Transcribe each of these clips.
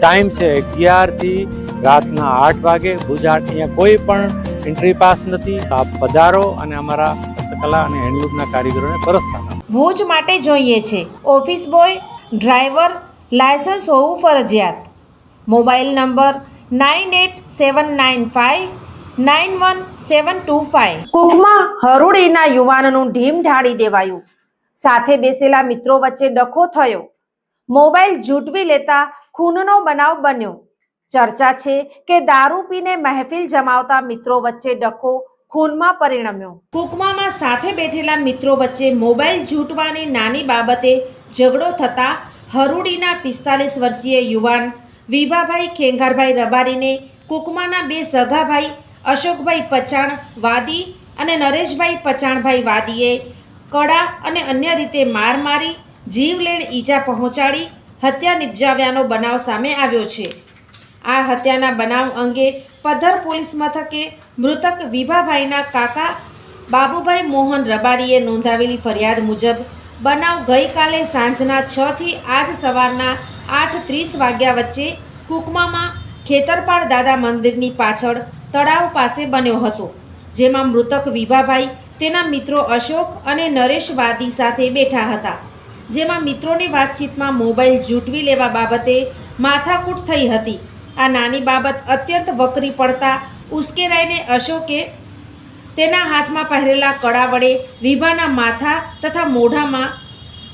Time છે અગિયારથી રાતના આઠ વાગે. ભુજાટ અહીંયા કોઈ પણ એન્ટ્રી પાસ નથી. આપ પધારો અને અમારા હસ્તકલા અને હેન્ડલૂમના કારીગરોને પરસ્તા ભુજ માટે જોઈએ છે. ઓફિસ બોય ડ્રાઈવર લાયસન્સ હોવું ફરજિયાત. Mobile number nine eight seven nine five nine one seven two five. કુકમાં હરુડીના યુવાનનું ઢીમ ઢાળી દેવાયું. સાથે બેસેલા મિત્રો વચ્ચે ડખો થયો. મોબાઈલ જૂટવી લેતા ખૂનનો બનાવ બન્યો. ચર્ચા છે કે દારૂ પીને મહેફિલ જમાવતા મિત્રો વચ્ચે ડખો ખૂનમાં પરિણમ્યો. કુકમામાં સાથે બેઠેલા મિત્રો વચ્ચે મોબાઈલ જૂટવાની નાની બાબતે ઝઘડો થતા હરુડીના પિસ્તાલીસ વર્ષીય યુવાન વિભાભાઈ ખેંગારભાઈ રબારીને કુકમાના બે સગાભાઈ અશોકભાઈ પચાણ વાદી અને નરેશભાઈ પચાણભાઈ વાદીએ કડા અને અન્ય રીતે માર મારી જીવલેણ ઈજા પહોંચાડી હત્યા નિપજાવ્યાનો બનાવ સામે આવ્યો છે. આ હત્યાના બનાવ અંગે પધર પોલીસ મથકે મૃતક વિભાભાઈના કાકા બાબુભાઈ મોહન રબારીએ નોંધાવેલી ફરિયાદ મુજબ બનાવ ગઈકાલે સાંજના છ થી આજ સવારના આઠ ત્રીસ વાગ્યા વચ્ચે કુકમામાં ખેતરપાળ દાદા મંદિરની પાછળ તળાવ પાસે બન્યો હતો, જેમાં મૃતક વિભાભાઈ, તેના મિત્રો અશોક અને નરેશ વાદી સાથે બેઠા હતા. જેમાં મિત્રોની વાતચીતમાં મોબાઈલ જૂટવી લેવા બાબતે માથાકૂટ થઈ હતી. આ નાની બાબત અત્યંત વકરી પડતા ઉશ્કેરાઈને અશોકે તેના હાથમાં પહેરેલા કડા વડે વિભાના માથા તથા મોઢામાં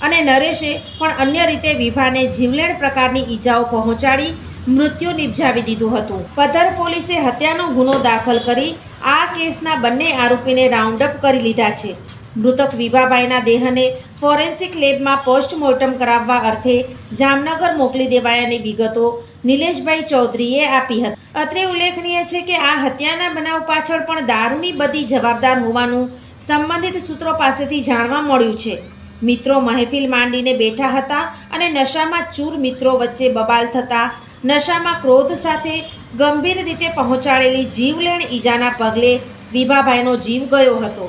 અને નરેશે પણ અન્ય રીતે વિભાને જીવલેણ પ્રકારની ઈજાઓ પહોંચાડી મૃત્યુ નિપજાવી દીધું હતું. પધર પોલીસે હત્યાનો ગુનો દાખલ કરી આ કેસના બંને આરોપીને રાઉન્ડ અપ કરી લીધા છે. મૃતક વિભાભાઈના દેહને ફોરેન્સિક લેબમાં પોસ્ટમોર્ટમ કરાવવા અર્થે જામનગર મોકલી દેવાયાની વિગતો નિલેશભાઈ ચૌધરીએ આપી હતી. અત્રે ઉલ્લેખનીય છે કે આ હત્યાના બનાવ પાછળ પણ દારૂની બધી જવાબદાર હોવાનું સંબંધિત સૂત્રો પાસેથી જાણવા મળ્યું છે. મિત્રો મહેફિલ માંડીને બેઠા હતા અને નશામાં ચૂર મિત્રો વચ્ચે બબાલ થતા નશામાં ક્રોધ સાથે ગંભીર રીતે પહોંચાડેલી જીવલેણ ઈજાના પગલે વિભાભાઈનો જીવ ગયો હતો.